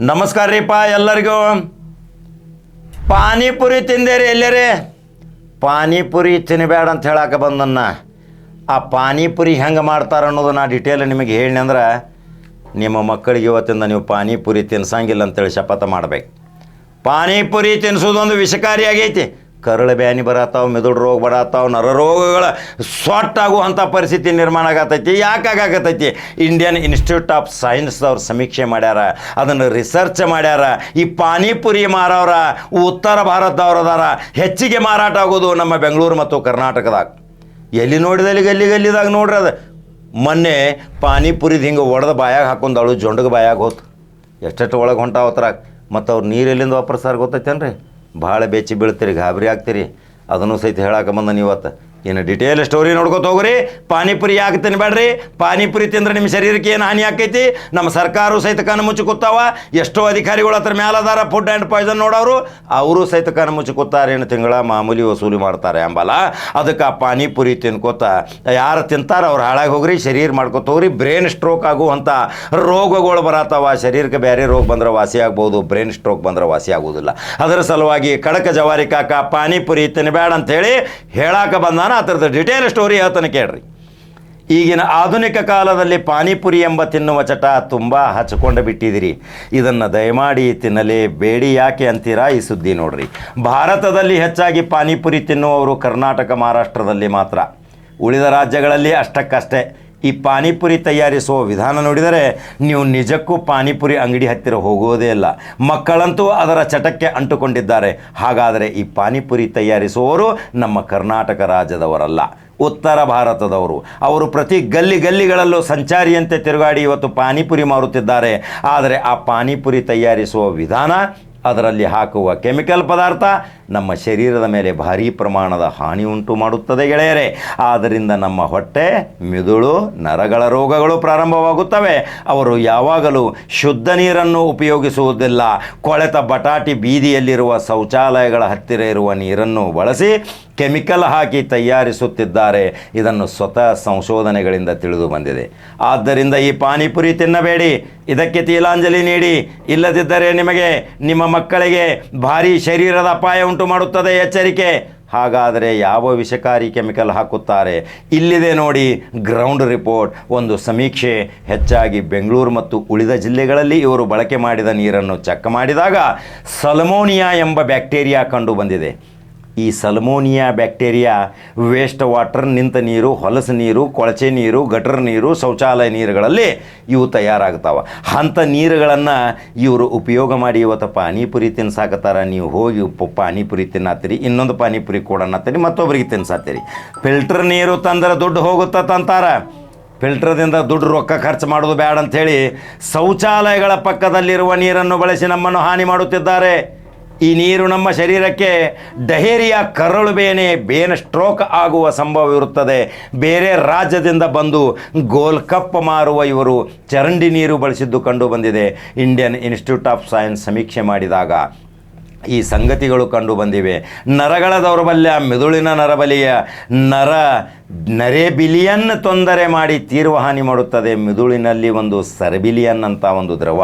ನಮಸ್ಕಾರ ರೀಪ್ಪ ಎಲ್ಲರಿಗೂ. ಪಾನಿಪುರಿ ತಿಂದೇರಿ ಎಲ್ಲರೇ? ಪಾನಿಪುರಿ ತಿನ್ನಬೇಡ ಅಂತ ಹೇಳಕ್ಕೆ ಬಂದನ್ನ. ಆ ಪಾನಿಪುರಿ ಹೆಂಗೆ ಮಾಡ್ತಾರೆ ಅನ್ನೋದು ನಾ ಡಿಟೇಲ್ ನಿಮಗೆ ಹೇಳಿ ಅಂದ್ರೆ, ನಿಮ್ಮ ಮಕ್ಕಳಿಗೆ ಇವತ್ತಿಂದ ನೀವು ಪಾನಿಪುರಿ ತಿನ್ಸಂಗಿಲ್ಲ ಅಂತೇಳಿ ಶಪಥ ಮಾಡಬೇಕು. ಪಾನಿಪುರಿ ತಿನ್ನಿಸೋದೊಂದು ವಿಷಕಾರಿ ಆಗೈತಿ. ಕರಳು ಬ್ಯಾನಿ ಬರತ್ತಾವ, ಮೆದುಳು ರೋಗ ಬರತ್ತಾವ ನರರೋಗಗಳ ಸೊಟ್ಟಾಗುವಂಥ ಪರಿಸ್ಥಿತಿ ನಿರ್ಮಾಣ ಆಗತೈತಿ. ಯಾಕೆ ಆಗಾಕತ್ತೈತಿ ಇಂಡಿಯನ್ ಇನ್ಸ್ಟಿಟ್ಯೂಟ್ ಆಫ್ ಸೈನ್ಸ್ದವ್ರು ಸಮೀಕ್ಷೆ ಮಾಡ್ಯಾರ, ಅದನ್ನು ರಿಸರ್ಚ್ ಮಾಡ್ಯಾರ. ಈ ಪಾನಿಪುರಿ ಮಾರವರ, ಉತ್ತರ ಭಾರತದವ್ರು ಅದಾರ. ಹೆಚ್ಚಿಗೆ ಮಾರಾಟ ಆಗೋದು ನಮ್ಮ ಬೆಂಗಳೂರು ಮತ್ತು ಕರ್ನಾಟಕದಾಗ. ಎಲ್ಲಿ ನೋಡಿದಲ್ಲಿ ಗಲ್ಲಿ ಗಲ್ಲಿದಾಗ ನೋಡ್ರಿ ಅದು. ಮೊನ್ನೆ ಪಾನಿಪುರಿದು ಹಿಂಗೆ ಒಡೆದ ಬಾಯಾಗ ಹಾಕೊಂಡಳು ಜೊಂಡಗೆ ಬಾಯಾಗ ಹೋತು. ಎಷ್ಟೆಷ್ಟು ಒಳಗೆ ಹೊಂಟಾವತ್ರಾಗ ಮತ್ತು ಅವ್ರು ನೀರು ಎಲ್ಲಿಂದ ವಾಪರ್ಸಾರ ಗೊತ್ತೈತೇನ್ರಿ? ಭಾಳ ಬೆಚ್ಚಿ ಬೀಳ್ತೀರಿ ಗಾಬರಿ ಆಗ್ತೀರಿ. ಅದನ್ನು ಸಹಿತ ಹೇಳಕ್ಕೆ ಬಂದ ಇವತ್ತು ಇನ್ನು ಡಿಟೇಲ್ ಸ್ಟೋರಿ ನೋಡ್ಕೊತ ಹೋಗ್ರಿ. ಪಾನಿಪುರಿ ಯಾಕೆ ತಿನ್ಬೇಡ್ರಿ? ಪಾನಿಪುರಿ ತಿಂದ್ರೆ ನಿಮ್ಮ ಶರೀರಕ್ಕೆ ಏನು ಹಾನಿ ಆಕೈತಿ? ನಮ್ಮ ಸರ್ಕಾರವು ಸಹಿತ ಕಣ್ಣು ಮುಚ್ಚಿ ಕೂತಾವ. ಎಷ್ಟೋ ಅಧಿಕಾರಿಗಳು ಹತ್ರ ಮೇಲದಾರ ಫುಡ್ ಆ್ಯಂಡ್ ಪಾಯ್ಸನ್ ನೋಡೋರು. ಅವರು ಸಹಿತ ಕಣ್ಣು ಮುಚ್ಚಿ ಏನು ತಿಂಗಳ ಮಾಮೂಲಿ ವಸೂಲಿ ಮಾಡ್ತಾರೆ ಅಂಬಲ್ಲ ಅದಕ್ಕೆ ಆ ಪಾನಿಪುರಿ ತಿನ್ಕೋತ ಯಾರು ತಿಂತಾರ ಅವ್ರು ಹಾಳಾಗಿ ಹೋಗ್ರಿ, ಶರೀರ ಮಾಡ್ಕೊತ ಹೋಗ್ರಿ. ಬ್ರೇನ್ ಸ್ಟ್ರೋಕ್ ಆಗುವಂಥ ರೋಗಗಳು ಬರತ್ತವ ಶರೀರಕ್ಕೆ ಬೇರೆ ರೋಗ ಬಂದ್ರೆ ವಾಸಿ ಆಗ್ಬೋದು. ಬ್ರೇನ್ ಸ್ಟ್ರೋಕ್ ಬಂದ್ರೆ ವಾಸಿ ಆಗುವುದಿಲ್ಲ. ಅದರ ಸಲುವಾಗಿ ಕಡಕ ಜವಾರಿ ಕಾಕ ಪಾನಿಪುರಿ ತಿನ್ನಬೇಡ ಅಂತೇಳಿ ಹೇಳಾಕ ಬಂದಾನ ಥರದ ಡಿಟೇಲ್ ಸ್ಟೋರಿ ಹೇಳ್ತಾನೆ ಕೇಳ್ರಿ. ಈಗಿನ ಆಧುನಿಕ ಕಾಲದಲ್ಲಿ ಪಾನಿಪುರಿ ಎಂಬ ತಿನ್ನುವ ಚಟ ತುಂಬ ಹಚ್ಕೊಂಡು ಬಿಟ್ಟಿದ್ದೀರಿ. ಇದನ್ನು ದಯಮಾಡಿ ತಿನ್ನಲೇಬೇಡಿ ಯಾಕೆ ಅಂತೀರಾ ಈ ಸುದ್ದಿ ನೋಡ್ರಿ. ಭಾರತದಲ್ಲಿ ಹೆಚ್ಚಾಗಿ ಪಾನಿಪುರಿ ತಿನ್ನುವವರು ಕರ್ನಾಟಕ, ಮಹಾರಾಷ್ಟ್ರದಲ್ಲಿ ಮಾತ್ರ. ಉಳಿದ ರಾಜ್ಯಗಳಲ್ಲಿ ಅಷ್ಟಕ್ಕಷ್ಟೇ. ಈ ಪಾನಿಪುರಿ ತಯಾರಿಸುವ ವಿಧಾನ ನೋಡಿದರೆ ನೀವು ನಿಜಕ್ಕೂ ಪಾನಿಪುರಿ ಅಂಗಡಿ ಹತ್ತಿರ ಹೋಗೋದೇ ಇಲ್ಲ. ಮಕ್ಕಳಂತೂ ಅದರ ಚಟಕ್ಕೆ ಅಂಟುಕೊಂಡಿದ್ದಾರೆ. ಹಾಗಾದರೆ ಈ ಪಾನಿಪುರಿ ತಯಾರಿಸುವವರು ನಮ್ಮ ಕರ್ನಾಟಕ ರಾಜ್ಯದವರಲ್ಲ. ಉತ್ತರ ಭಾರತದವರು. ಅವರು ಪ್ರತಿ ಗಲ್ಲಿ ಗಲ್ಲಿಗಳಲ್ಲೂ ಸಂಚಾರಿಯಂತೆ ತಿರುಗಾಡಿ ಇವತ್ತು ಪಾನಿಪುರಿ ಮಾರುತ್ತಿದ್ದಾರೆ. ಆದರೆ ಆ ಪಾನಿಪುರಿ ತಯಾರಿಸುವ ವಿಧಾನ ಅದರಲ್ಲಿ ಹಾಕುವ ಕೆಮಿಕಲ್ ಪದಾರ್ಥ ನಮ್ಮ ಶರೀರದ ಮೇಲೆ ಭಾರೀ ಪ್ರಮಾಣದ ಹಾನಿ ಉಂಟು ಮಾಡುತ್ತದೆ ಗೆಳೆಯರೇ. ಆದ್ದರಿಂದ ನಮ್ಮ ಹೊಟ್ಟೆ, ಮಿದುಳು, ನರಗಳ ರೋಗಗಳು ಪ್ರಾರಂಭವಾಗುತ್ತವೆ. ಅವರು ಯಾವಾಗಲೂ ಶುದ್ಧ ನೀರನ್ನು ಉಪಯೋಗಿಸುವುದಿಲ್ಲ. ಕೊಳೆತ ಬಟಾಟಿ ಬೀದಿಯಲ್ಲಿರುವ ಶೌಚಾಲಯಗಳ ಹತ್ತಿರ ಇರುವ ನೀರನ್ನು ಬಳಸಿ ಕೆಮಿಕಲ್ ಹಾಕಿ ತಯಾರಿಸುತ್ತಿದ್ದಾರೆ. ಇದನ್ನು ಸ್ವತಃ ಸಂಶೋಧನೆಗಳಿಂದ ತಿಳಿದು ಬಂದಿದೆ. ಆದ್ದರಿಂದ ಈ ಪಾನಿಪುರಿ ತಿನ್ನಬೇಡಿ. ಇದಕ್ಕೆ ತೀಲಾಂಜಲಿ ನೀಡಿ. ಇಲ್ಲದಿದ್ದರೆ ನಿಮಗೆ ನಿಮ್ಮ ಮಕ್ಕಳಿಗೆ ಭಾರಿ ಶರೀರದ ಅಪಾಯ ಉಂಟು ಮಾಡುತ್ತದೆ ಎಚ್ಚರಿಕೆ. ಹಾಗಾದರೆ ಯಾವ ವಿಷಕಾರಿ ಕೆಮಿಕಲ್ ಹಾಕುತ್ತಾರೆ? ಇಲ್ಲಿದೆ ನೋಡಿ ಗ್ರೌಂಡ್ ರಿಪೋರ್ಟ್. ಒಂದು ಸಮೀಕ್ಷೆ. ಹೆಚ್ಚಾಗಿ ಬೆಂಗಳೂರು ಮತ್ತು ಉಳಿದ ಜಿಲ್ಲೆಗಳಲ್ಲಿ ಇವರು ಬಳಕೆ ಮಾಡಿದ ನೀರನ್ನು ಚೆಕ್ ಮಾಡಿದಾಗ ಸಲಮೋನಿಯಾ ಎಂಬ ಬ್ಯಾಕ್ಟೀರಿಯಾ ಕಂಡು ಬಂದಿದೆ ಈ ಸಲ್ಮೋನಿಯಾ ಬ್ಯಾಕ್ಟೀರಿಯಾ ವೇಸ್ಟ್ ವಾಟರ್ ನಿಂತ ನೀರು, ಹೊಲಸು ನೀರು, ಕೊಳಚೆ ನೀರು, ಗಟರ್ ನೀರು, ಶೌಚಾಲಯ ನೀರುಗಳಲ್ಲಿ ಇವು ತಯಾರಾಗ್ತಾವೆ. ಅಂಥ ನೀರುಗಳನ್ನು ಇವರು ಉಪಯೋಗ ಮಾಡಿ ಇವತ್ತು ಪಾನಿಪುರಿ ತಿನ್ಸಾಕತ್ತಾರ. ನೀವು ಹೋಗಿ ಪಾನಿಪುರಿ ತಿನ್ನತ್ತೀರಿ ಇನ್ನೊಂದು ಪಾನಿಪುರಿ ಕೊಡನ್ನತ್ತೀರಿ ಮತ್ತೊಬ್ಬರಿಗೆ ತಿನ್ಸಾತ್ತೀರಿ ಫಿಲ್ಟರ್ ನೀರು ತಂದ್ರೆ ದುಡ್ಡು ಹೋಗುತ್ತಂತಾರ. ಫಿಲ್ಟರ್ದಿಂದ ದುಡ್ಡು ರೊಕ್ಕ ಖರ್ಚು ಮಾಡೋದು ಬೇಡ ಅಂಥೇಳಿ ಶೌಚಾಲಯಗಳ ಪಕ್ಕದಲ್ಲಿರುವ ನೀರನ್ನು ಬಳಸಿ ನಮ್ಮನ್ನು ಹಾನಿ ಮಾಡುತ್ತಿದ್ದಾರೆ. ಈ ನೀರು ನಮ್ಮ ಶರೀರಕ್ಕೆ ಡಹೇರಿಯ ಕರಳು ಬೇನೆ ಬೇನೆ ಸ್ಟ್ರೋಕ್ ಆಗುವ ಸಂಭವವಿರುತ್ತದೆ. ಬೇರೆ ರಾಜ್ಯದಿಂದ ಬಂದು ಗೋಲ್ ಕಪ್ ಮಾರುವ ಇವರು ಚರಂಡಿ ನೀರು ಬಳಸಿದ್ದು ಕಂಡು ಬಂದಿದೆ. ಇಂಡಿಯನ್ ಇನ್ಸ್ಟಿಟ್ಯೂಟ್ ಆಫ್ ಸೈನ್ಸ್ ಸಮೀಕ್ಷೆ ಮಾಡಿದಾಗ ಈ ಸಂಗತಿಗಳು ಕಂಡು ಬಂದಿವೆ. ನರಗಳ ದೌರ್ಬಲ್ಯ, ಮೆದುಳಿನ ನರಬಲಿಯ ನರ ನರೆಬಿಲಿಯನ್ ತೊಂದರೆ ಮಾಡಿ ತೀವ್ರ ಹಾನಿ ಮಾಡುತ್ತದೆ. ಮಿದುಳಿನಲ್ಲಿ ಒಂದು ಸರಬಿಲಿಯನ್ ಅಂತ ಒಂದು ದ್ರವ.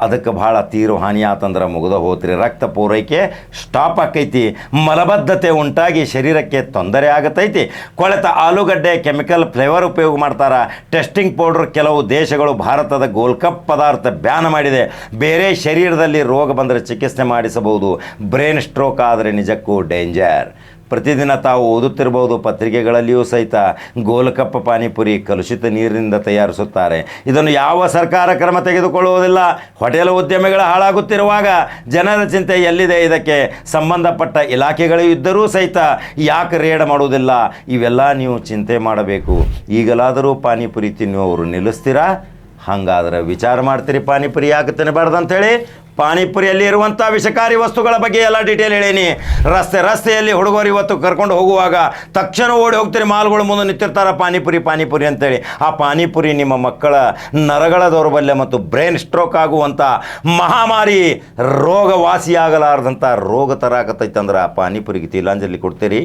ಅದಕ್ಕೆ ಭಾಳ ತೀವ್ರ ಹಾನಿ ಆತಂದ್ರೆ ಮುಗಿದ ಹೋತ್ರಿ. ರಕ್ತ ಪೂರೈಕೆ ಸ್ಟಾಪ್ ಆಕೈತಿ. ಮಲಬದ್ಧತೆ ಉಂಟಾಗಿ ಶರೀರಕ್ಕೆ ತೊಂದರೆ ಆಗತೈತಿ. ಕೊಳೆತ, ಆಲೂಗಡ್ಡೆ, ಕೆಮಿಕಲ್, ಫ್ಲೇವರ್ ಉಪಯೋಗ ಮಾಡ್ತಾರೆ. ಟೆಸ್ಟಿಂಗ್ ಪೌಡ್ರ್ ಕೆಲವು ದೇಶಗಳು ಭಾರತದ ಗೋಲ್ಕಪ್ ಪದಾರ್ಥ ಬ್ಯಾನ್ ಮಾಡಿದೆ. ಬೇರೆ ಶರೀರದಲ್ಲಿ ರೋಗ ಬಂದರೆ ಚಿಕಿತ್ಸೆ ಮಾಡಿಸಬಹುದು. ಬ್ರೇನ್ ಸ್ಟ್ರೋಕ್ ಆದರೆ ನಿಜಕ್ಕೂ ಡೇಂಜರ್ ಪ್ರತಿದಿನ ತಾವು ಓದುತ್ತಿರಬಹುದು ಪತ್ರಿಕೆಗಳಲ್ಲಿಯೂ ಸಹಿತ ಗೋಲಕಪ್ಪ ಪಾನಿಪುರಿ ಕಲುಷಿತ ನೀರಿನಿಂದ ತಯಾರಿಸುತ್ತಾರೆ. ಇದನ್ನು ಯಾವ ಸರ್ಕಾರ ಕ್ರಮ ತೆಗೆದುಕೊಳ್ಳುವುದಿಲ್ಲ. ಹೋಟೆಲ್ ಉದ್ಯಮಿಗಳ ಹಾಳಾಗುತ್ತಿರುವಾಗ ಜನರ ಚಿಂತೆ ಎಲ್ಲಿದೆ? ಇದಕ್ಕೆ ಸಂಬಂಧಪಟ್ಟ ಇಲಾಖೆಗಳು ಇದ್ದರೂ ಸಹಿತ ಯಾಕೆ ರೇಡ್ ಮಾಡುವುದಿಲ್ಲ? ಇವೆಲ್ಲ ನೀವು ಚಿಂತೆ ಮಾಡಬೇಕು. ಈಗಲಾದರೂ ಪಾನಿಪುರಿ ತಿನ್ನುವವರು ನಿಲ್ಲಿಸ್ತೀರಾ? ಹಾಗಾದ್ರೆ ವಿಚಾರ ಮಾಡ್ತೀರಿ, ಪಾನಿಪುರಿ ಯಾಕೆ ತಿನ್ನಬಾರ್ದು ಅಂಥೇಳಿ ಪಾನಿಪುರಿಯಲ್ಲಿ ಇರುವಂಥ ವಿಷಕಾರಿ ವಸ್ತುಗಳ ಬಗ್ಗೆ ಎಲ್ಲ ಡೀಟೇಲ್ ಹೇಳೇನಿ. ರಸ್ತೆ, ರಸ್ತೆಯಲ್ಲಿ ಹುಡುಗರು ಇವತ್ತು ಕರ್ಕೊಂಡು ಹೋಗುವಾಗ ತಕ್ಷಣ ಓಡಿ ಹೋಗ್ತೀರಿ, ಮಾಲ್ಗಳು ಮುಂದೆ ನಿಂತಿರ್ತಾರೆ, ಪಾನಿಪುರಿ ಪಾನಿಪುರಿ ಅಂತೇಳಿ. ಆ ಪಾನಿಪುರಿ ನಿಮ್ಮ ಮಕ್ಕಳ ನರಗಳ ದೌರ್ಬಲ್ಯ ಮತ್ತು ಬ್ರೈನ್ ಸ್ಟ್ರೋಕ್ ಆಗುವಂಥ ಮಹಾಮಾರಿ ರೋಗ ವಾಸಿಯಾಗಲಾರ್ದಂಥ ರೋಗ ತರಾಕತ್ತೈತಂದ್ರೆ ಆ ಪಾನಿಪುರಿಗೆ ತಿಲಾಂಜಲಿ ಕೊಡ್ತೀರಿ.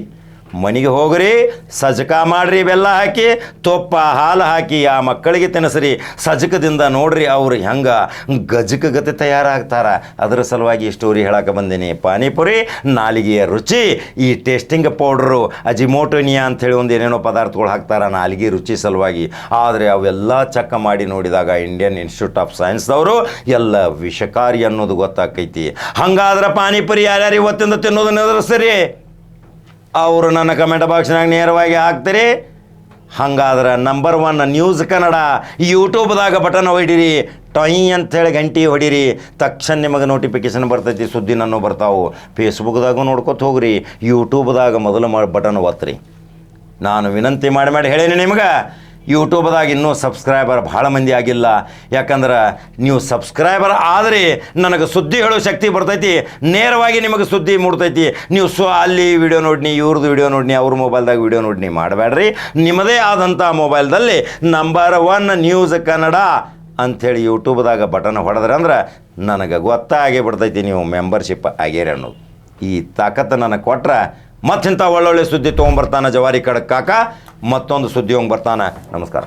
ಮನೆಗೆ ಹೋಗ್ರಿ, ಸಜ್ಕ ಮಾಡ್ರಿ, ಬೆಲ್ಲ ಹಾಕಿ, ತುಪ್ಪ, ಹಾಲು ಹಾಕಿ ಆ ಮಕ್ಕಳಿಗೆ ತಿನ್ನಿಸ್ರಿ. ಸಜಕದಿಂದ ನೋಡ್ರಿ ಅವ್ರು ಹೆಂಗೆ ಗಜಕ ಗತಿ ತಯಾರಾಗ್ತಾರ. ಅದರ ಸಲುವಾಗಿ ಸ್ಟೋರಿ ಹೇಳಕ್ಕೆ ಬಂದೀನಿ. ಪಾನಿಪುರಿ ನಾಲಿಗೆಯ ರುಚಿ, ಈ ಟೇಸ್ಟಿಂಗ್ ಪೌಡ್ರು ಅಜಿಮೋಟೋನಿಯಾ ಅಂಥೇಳಿ ಒಂದು ಏನೇನೋ ಪದಾರ್ಥಗಳು ಹಾಕ್ತಾರ ನಾಲಿಗೆ ರುಚಿ ಸಲುವಾಗಿ. ಆದರೆ ಅವೆಲ್ಲ ಚಕ್ಕ ಮಾಡಿ ನೋಡಿದಾಗ ಇಂಡಿಯನ್ ಇನ್ಸ್ಟಿಟ್ಯೂಟ್ ಆಫ್ ಸೈನ್ಸ್ದವರು ಎಲ್ಲ ವಿಷಕಾರಿ ಅನ್ನೋದು ಗೊತ್ತಾಕೈತಿ ಹಂಗಾದ್ರೆ ಪಾನಿಪುರಿ ಯಾರ್ಯಾರು ಇವತ್ತಿಂದ ತಿನ್ನೋದು ನಿರ್ಧರಿಸ್ರಿ ಅವರು ನನ್ನ ಕಮೆಂಟ್ ಬಾಕ್ಸ್ನಾಗ ನೇರವಾಗಿ ಹಾಕ್ತೀರಿ. ಹಂಗಾದ್ರೆ ನಂಬರ್ ಒನ್ ನ್ಯೂಸ್ ಕನ್ನಡ ಯೂಟ್ಯೂಬ್ದಾಗ ಬಟನ್ ಹೊಡಿರಿ. ಟೈ ಅಂಥೇಳಿ ಗಂಟಿ ಹೊಡಿರಿ. ತಕ್ಷಣ ನಿಮಗೆ ನೋಟಿಫಿಕೇಶನ್ ಬರ್ತೈತಿ ಸುದ್ದಿ ನಾನು ಬರ್ತಾವೆ ಫೇಸ್ಬುಕ್ದಾಗೂ ನೋಡ್ಕೊತ ಹೋಗ್ರಿ. ಯೂಟ್ಯೂಬ್ದಾಗ ಮೊದಲು ಮಾಡಿ ಬಟನ್ ಒತ್ತಿರಿ ನಾನು ವಿನಂತಿ ಮಾಡಿ ಮಾಡಿ ಹೇಳೇನಿ ನಿಮ್ಗೆ. ಯೂಟ್ಯೂಬ್ದಾಗ ಇನ್ನೂ ಸಬ್ಸ್ಕ್ರೈಬರ್ ಭಾಳ ಮಂದಿ ಆಗಿಲ್ಲ. ಯಾಕಂದ್ರೆ ನೀವು ಸಬ್ಸ್ಕ್ರೈಬರ್ ಆದರೆ ನನಗೆ ಸುದ್ದಿ ಹೇಳೋ ಶಕ್ತಿ ಬರ್ತೈತಿ, ನೇರವಾಗಿ ನಿಮಗೆ ಸುದ್ದಿ ಮೂಡ್ತೈತಿ. ನೀವು ಸೊ ಅಲ್ಲಿ ವಿಡಿಯೋ ನೋಡಿನಿ ಇವ್ರದ್ದು ವಿಡಿಯೋ ನೋಡಿನಿ, ಅವ್ರ ಮೊಬೈಲ್ದಾಗ ವಿಡಿಯೋ ನೋಡಿನಿ ಮಾಡಬೇಡ್ರಿ ನಿಮ್ಮದೇ ಆದಂಥ ಮೊಬೈಲ್ದಲ್ಲಿ ನಂಬರ್ ಒನ್ ನ್ಯೂಸ್ ಕನ್ನಡ ಅಂಥೇಳಿ ಯೂಟ್ಯೂಬ್ದಾಗ ಬಟನ್ ಹೊಡೆದ್ರೆ ಅಂದ್ರೆ ನನಗೆ ಗೊತ್ತಾಗೇ ಬಿಡ್ತೈತಿ ನೀವು ಮೆಂಬರ್ಶಿಪ್ ಆಗ್ಯಾರ ಅನ್ನೋದು. ಈ ತಾಕತ್ತು ನನಗೆ ಕೊಟ್ರೆ ಮತ್ತಿಂಥ ಒಳ್ಳೊಳ್ಳೆ ಸುದ್ದಿ ತೊಗೊಂಬರ್ತಾನೆ ಜವಾರಿ ಕಡಕ್ ಕಾಕ? ಮತ್ತೊಂದು ಸುದ್ದಿ ಹೋಗಿ ಬರ್ತಾನೆ ನಮಸ್ಕಾರ.